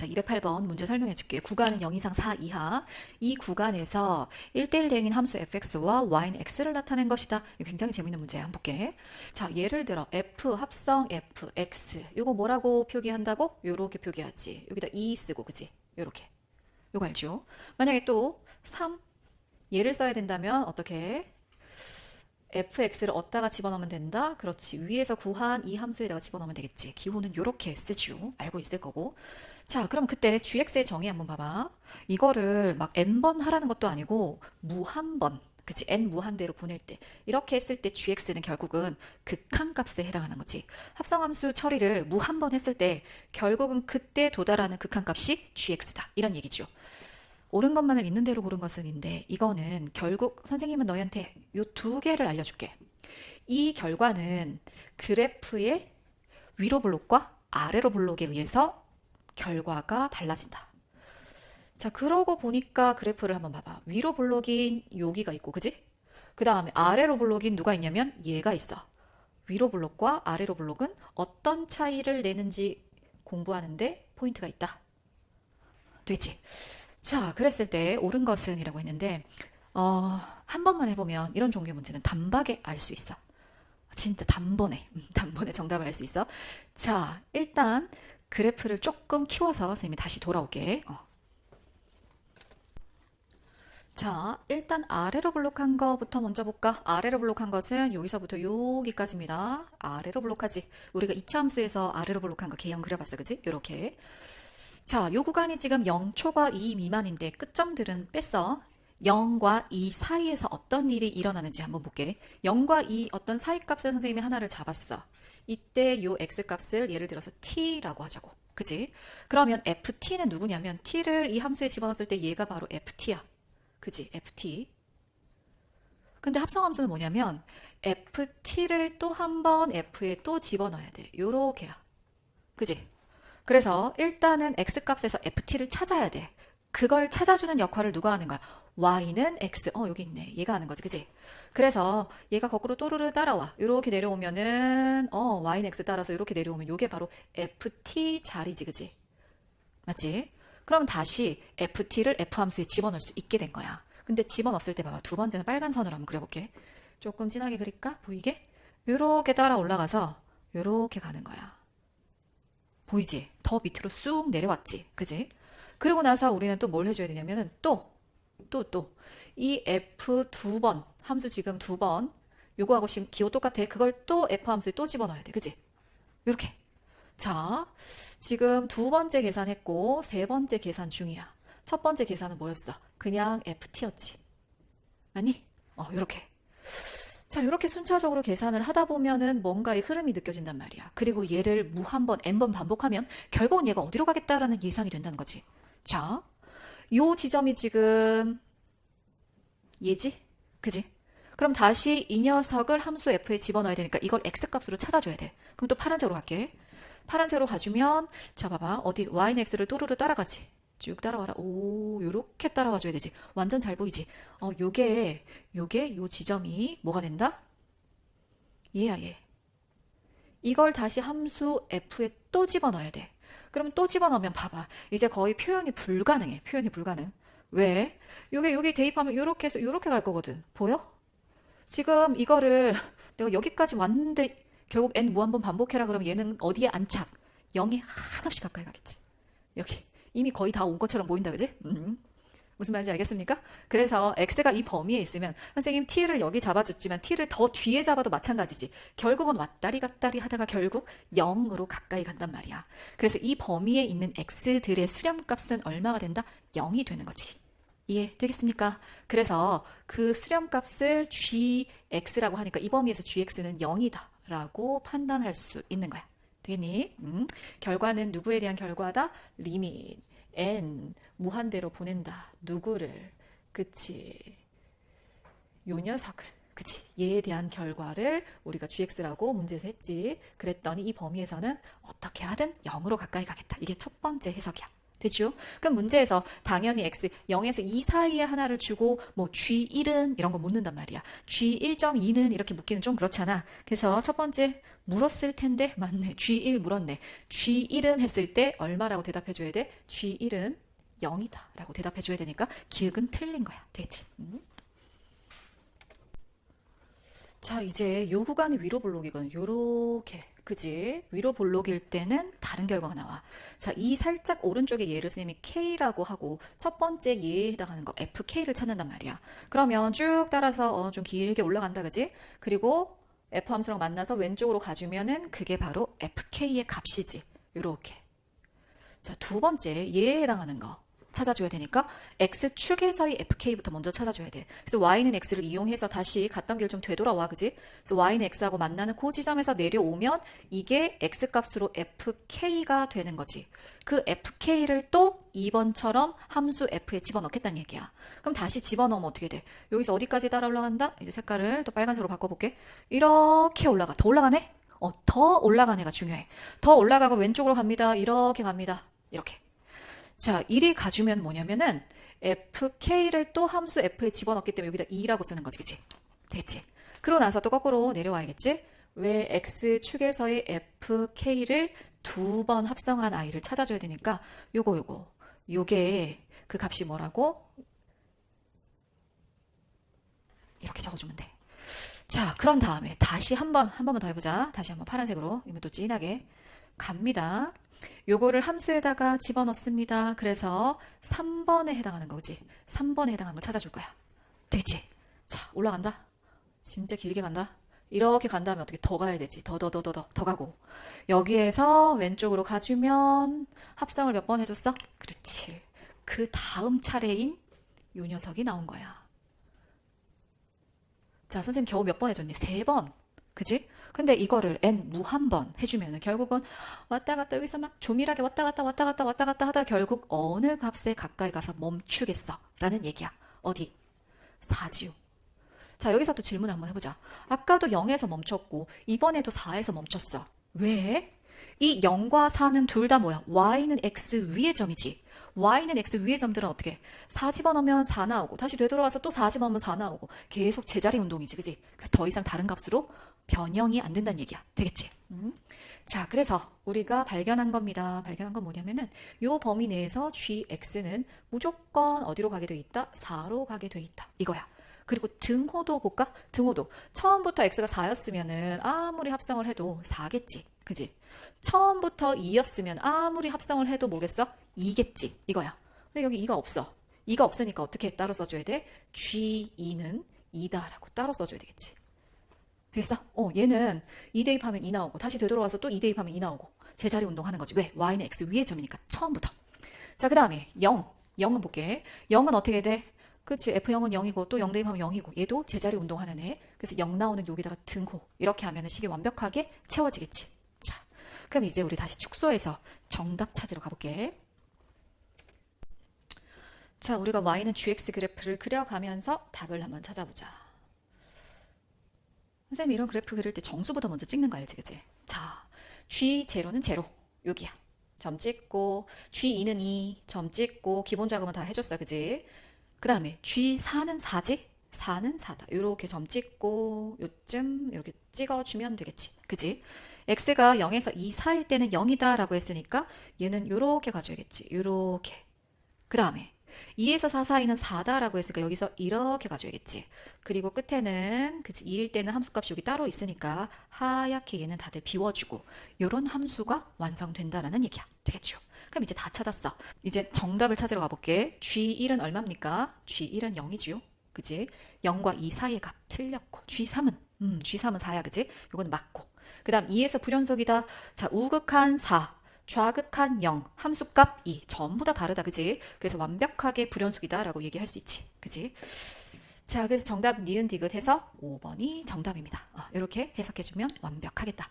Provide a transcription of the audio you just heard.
자, 208번 문제 설명해 줄게요. 구간은 0 이상 4 이하. 이 구간에서 1대1 대응인 함수 fx와 y는 x를 나타낸 것이다. 굉장히 재밌는 문제야. 한번 볼게. 자, 예를 들어 f 합성 f x. 이거 뭐라고 표기한다고? 요렇게 표기하지. 여기다 2 쓰고 그지? 요렇게. 요거 알죠? 만약에 또 3. 예를 써야 된다면 어떻게? Fx를 어디다가 집어넣으면 된다? 그렇지. 위에서 구한 이 함수에다가 집어넣으면 되겠지. 기호는 요렇게 쓰죠. 알고 있을 거고. 자, 그럼 그때 gx의 정의 한번 봐봐. 이거를 막 n번 하라는 것도 아니고 무한번. 그치? n 무한대로 보낼 때. 이렇게 했을 때 gx는 결국은 극한값에 해당하는 거지. 합성함수 처리를 무한번 했을 때 결국은 그때 도달하는 극한값이 gx다. 이런 얘기죠. 옳은 것만을 있는 대로 고른 것은 인데 이거는 결국 선생님은 너희한테 요 두 개를 알려줄게. 이 결과는 그래프의 위로 블록과 아래로 블록에 의해서 결과가 달라진다. 자, 그러고 보니까 그래프를 한번 봐봐. 위로 블록인 여기가 있고, 그지? 그 다음에 아래로 블록인 누가 있냐면 얘가 있어. 위로 블록과 아래로 블록은 어떤 차이를 내는지 공부하는데 포인트가 있다. 되지? 자, 그랬을 때 옳은 것은 이라고 했는데, 어, 한 번만 해보면 이런 종류의 문제는 단박에 알 수 있어. 진짜 단번에, 음, 단번에 정답을 알 수 있어. 자, 일단 그래프를 조금 키워서 선생님이 다시 돌아올게. 어. 자, 일단 아래로 블록한 거부터 먼저 볼까? 아래로 블록한 것은 여기서부터 여기까지입니다. 아래로 블록하지. 우리가 이차 함수에서 아래로 블록한 거 개형 그려봤어, 그지? 요렇게. 자, 요 구간이 지금 0초과 2 미만인데 끝점들은 뺐어. 0과 2 사이에서 어떤 일이 일어나는지 한번 볼게. 0과 2 어떤 사이 값을 선생님이 하나를 잡았어. 이때 요 x 값을 예를 들어서 t라고 하자고. 그지? 그러면 ft는 누구냐면 t를 이 함수에 집어넣었을 때 얘가 바로 ft야. 그지? ft. 근데 합성함수는 뭐냐면 ft를 또 한 번 f에 또 집어넣어야 돼. 요렇게야. 그지? 그래서 일단은 x값에서 ft를 찾아야 돼. 그걸 찾아주는 역할을 누가 하는 거야? y는 x. 어, 여기 있네. 얘가 하는 거지. 그지? 그래서 얘가 거꾸로 또르르 따라와. 이렇게 내려오면은 어, y는 x 따라서 이렇게 내려오면 이게 바로 ft 자리지. 그지? 맞지? 그럼 다시 ft를 f함수에 집어넣을 수 있게 된 거야. 근데 집어넣었을 때 봐봐. 두 번째는 빨간 선으로 한번 그려볼게. 조금 진하게 그릴까? 보이게? 요렇게 따라 올라가서 요렇게 가는 거야. 보이지? 더 밑으로 쑥 내려왔지. 그지? 그리고 나서 우리는 또 뭘 해줘야 되냐면은 또, 또, 또. 이 f 두 번, 함수 지금 두 번, 요거하고 지금 기호 똑같아. 그걸 또 f 함수에 또 집어넣어야 돼. 그지? 요렇게. 자, 지금 두 번째 계산했고, 세 번째 계산 중이야. 첫 번째 계산은 뭐였어? 그냥 ft였지. 아니? 어, 요렇게. 자, 이렇게 순차적으로 계산을 하다 보면은 뭔가의 흐름이 느껴진단 말이야. 그리고 얘를 무 한 번, n번 반복하면 결국은 얘가 어디로 가겠다라는 예상이 된다는 거지. 자, 요 지점이 지금 얘지? 그지? 그럼 다시 이 녀석을 함수 f에 집어넣어야 되니까 이걸 x값으로 찾아줘야 돼. 그럼 또 파란색으로 갈게. 파란색으로 가주면 자 봐봐. 어디 y는 x를 또르르 따라가지. 쭉 따라와라. 오, 요렇게 따라와 줘야 되지. 완전 잘 보이지? 어, 요게, 요게, 요 지점이 뭐가 된다? 얘야, 얘. 이걸 다시 함수 f에 또 집어넣어야 돼. 그러면 또 집어넣으면 봐봐. 이제 거의 표현이 불가능해. 표현이 불가능. 왜? 요게, 여기 대입하면 요렇게 해서 요렇게 갈 거거든. 보여? 지금 이거를 내가 여기까지 왔는데 결국 n 무한번 반복해라 그러면 얘는 어디에 안착? 0에 한없이 가까이 가겠지. 여기. 이미 거의 다 온 것처럼 보인다, 그지? 음. 무슨 말인지 알겠습니까? 그래서 x가 이 범위에 있으면 선생님 t를 여기 잡아줬지만 t를 더 뒤에 잡아도 마찬가지지. 결국은 왔다리 갔다리 하다가 결국 0으로 가까이 간단 말이야. 그래서 이 범위에 있는 x들의 수렴값은 얼마가 된다? 0이 되는 거지. 이해되겠습니까? 그래서 그 수렴값을 gx라고 하니까 이 범위에서 gx는 0이다 라고 판단할 수 있는 거야. 되니? 음, 결과는 누구에 대한 결과다? 리밋 n 무한대로 보낸다. 누구를? 그치? 요 녀석을. 그치? 얘에 대한 결과를 우리가 gx라고 문제에서 했지. 그랬더니 이 범위에서는 어떻게 하든 0으로 가까이 가겠다. 이게 첫 번째 해석이야. 되죠? 그럼 문제에서 당연히 x 0에서 2 사이에 하나를 주고 뭐 g1은 이런 거 묻는단 말이야. g1.2는 이렇게 묻기는 좀 그렇잖아. 그래서 첫 번째 물었을 텐데 맞네. g1 물었네. g1은 했을 때 얼마라고 대답해 줘야 돼? g1은 0이다 라고 대답해 줘야 되니까 기억은 틀린 거야. 되지? 음. 자, 이제 요 구간이 위로 볼록이거든. 요렇게. 그지? 위로 볼록일 때는 다른 결과가 나와. 자, 이 살짝 오른쪽에 얘를 쌤이 K라고 하고 첫 번째 얘에 해당하는 거 FK를 찾는단 말이야. 그러면 쭉 따라서 어, 좀 길게 올라간다. 그지? 그리고 F 함수랑 만나서 왼쪽으로 가주면은 그게 바로 FK의 값이지. 요렇게. 자, 두 번째 얘에 해당하는 거. 찾아줘야 되니까 x축에서의 fk부터 먼저 찾아줘야 돼. 그래서 y는 x를 이용해서 다시 갔던 길 좀 되돌아와, 그지? 그래서 y는 x하고 만나는 그 지점에서 내려오면 이게 x값으로 fk가 되는 거지. 그 fk를 또 2번처럼 함수 f에 집어넣겠다는 얘기야. 그럼 다시 집어넣으면 어떻게 돼? 여기서 어디까지 따라 올라간다? 이제 색깔을 또 빨간색으로 바꿔볼게. 이렇게 올라가. 더 올라가네? 어, 더 올라가는 애가 중요해. 더 올라가고 왼쪽으로 갑니다. 이렇게 갑니다. 이렇게. 자, 1이 가주면 뭐냐면은 fk를 또 함수 f에 집어넣기 때문에 여기다 2라고 쓰는 거지, 그치? 됐지? 그러고 나서 또 거꾸로 내려와야겠지? 왜 x축에서의 fk를 두 번 합성한 i를 찾아줘야 되니까 요거 요거 요게 그 값이 뭐라고? 이렇게 적어주면 돼. 자, 그런 다음에 다시 한 번, 한 번만 더 해보자. 다시 한번 파란색으로. 이면 또 진하게 갑니다. 요거를 함수에다가 집어넣습니다. 그래서 3번에 해당하는 거지. 3번에 해당하는 걸 찾아줄 거야. 되지? 자, 올라간다. 진짜 길게 간다. 이렇게 간 다음에 어떻게 더 가야 되지? 더, 더, 더, 더, 더, 더 가고. 여기에서 왼쪽으로 가주면 합성을 몇 번 해줬어? 그렇지. 그 다음 차례인 요 녀석이 나온 거야. 자, 선생님 겨우 몇 번 해줬니? 세 번. 그지? 근데 이거를 n 무한 번 해주면은 결국은 왔다 갔다 여기서 막 조밀하게 왔다 갔다 왔다 갔다 왔다 갔다 하다 결국 어느 값에 가까이 가서 멈추겠어 라는 얘기야. 어디? 4지요. 자, 여기서 또 질문 한번 해보자. 아까도 0에서 멈췄고 이번에도 4에서 멈췄어. 왜? 이 0과 4는 둘 다 뭐야? y는 x 위의 점이지. y는 x 위의 점들은 어떻게? 4 집어넣으면 4 나오고 다시 되돌아와서 또 4 집어넣으면 4 나오고 계속 제자리 운동이지, 그지? 그래서 더 이상 다른 값으로 변형이 안 된다는 얘기야. 되겠지? 음? 자, 그래서 우리가 발견한 겁니다. 발견한 건 뭐냐면은 요 범위 내에서 gx는 무조건 어디로 가게 돼 있다? 4로 가게 돼 있다. 이거야. 그리고 등호도 볼까? 등호도. 처음부터 x가 4였으면은 아무리 합성을 해도 4겠지. 그지? 처음부터 2였으면 아무리 합성을 해도 뭐겠어? 2겠지. 이거야. 근데 여기 2가 없어. 2가 없으니까 어떻게 따로 써줘야 돼? g2는 2다라고 따로 써줘야 되겠지. 되겠어? 어, 얘는 2 대입하면 2 나오고 다시 되돌아와서 또 2 대입하면 2 나오고 제자리 운동하는 거지. 왜? y는 x 위의 점이니까 처음부터. 자, 그 다음에 0. 0은 볼게. 0은 어떻게 돼? 그치 F0은 0이고 또 0 대입하면 0이고 얘도 제자리 운동하는 애. 그래서 0 나오는 여기다가 등호. 이렇게 하면 식이 완벽하게 채워지겠지. 자, 그럼 이제 우리 다시 축소해서 정답 찾으러 가볼게. 자, 우리가 y는 gx 그래프를 그려가면서 답을 한번 찾아보자. 선생님 이런 그래프 그릴 때 정수부터 먼저 찍는 거 알지, 그지? 자, G0는 제로. 여기야. 점 찍고, G2는 2, 점 찍고, 기본 작업은 다 해줬어, 그지? 그 다음에 G4는 4지? 4는 4다. 이렇게 점 찍고, 요쯤 이렇게 찍어주면 되겠지. 그지? x가 0에서 2 사이일 때는 0이다 라고 했으니까 얘는 이렇게 가져야겠지. 이렇게. 그 다음에 2에서 4 사이는 4다라고 했으니까 여기서 이렇게 가져야겠지. 그리고 끝에는 그치 2일 때는 함수값이 여기 따로 있으니까 하얗게 얘는 다들 비워주고 이런 함수가 완성된다라는 얘기야. 되겠죠? 그럼 이제 다 찾았어. 이제 정답을 찾으러 가볼게. G1은 얼마입니까? G1은 0이지요. 그지? 0과 2 사이의 값 틀렸고 G3은 음, G3은 4야. 그지? 요거는 맞고. 그 다음 2에서 불연속이다. 자, 우극한 4. 좌극한 0, 함수값 2 전부 다 다르다 그지? 그래서 완벽하게 불연속이다 라고 얘기할 수 있지 그지? 자 그래서 정답은 니은 디귿 해서 5번이 정답입니다 어, 이렇게 해석해주면 완벽하겠다